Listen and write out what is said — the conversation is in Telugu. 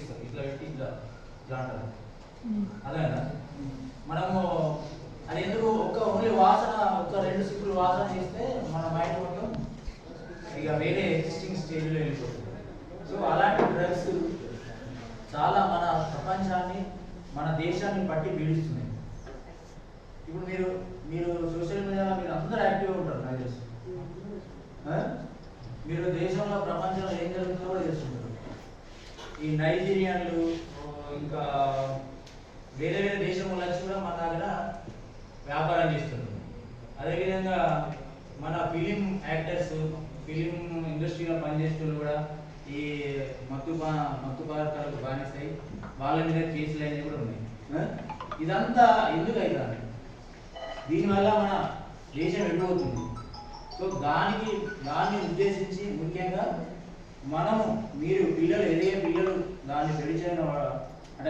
చూపిస్తారు ఇట్లా పెట్టి ఇట్లా ఇట్లా అంటారు అదేనా మనము అది ఎందుకు ఒక్క ఓన్లీ వాసన ఒక రెండు సిప్పులు వాసన చేస్తే మన మైండ్ మొత్తం ఇక వేరే ఎగ్జిస్టింగ్ స్టేజ్లో వెళ్ళిపోతుంది. సో అలాంటి డ్రగ్స్ చాలా మన ప్రపంచాన్ని మన దేశాన్ని పట్టి పీడిస్తున్నాయి. ఇప్పుడు మీరు మీరు సోషల్ మీడియాలో మీరు అందరూ యాక్టివ్గా ఉంటారు నాకు తెలుసు? మీరు దేశంలో ప్రపంచంలో ఏం జరుగుతుందో కూడా తెలుసుకుంటారు. ఈ నైజీరియన్లు ఇంకా వేరే వేరే దేశం వచ్చి కూడా మన దగ్గర వ్యాపారం చేస్తున్నారు. అదేవిధంగా మన ఫిలిం యాక్టర్స్ ఫిలిం ఇండస్ట్రీలో పనిచేస్తున్న కూడా ఈ మత్తు పా- మత్తు పదార్థాలకు బానిస్తాయి వాళ్ళ మీద కేసులు అనేవి కూడా ఉన్నాయి. ఇదంతా ఎందుకు అవుతుంది దీనివల్ల మన దేశం ఎండవుతుంది సో దానికి దాన్ని ఉద్దేశించి ముఖ్యంగా మనము మీరు పిల్లలు ఎదిగే పిల్లలు దాన్ని పెడిచిన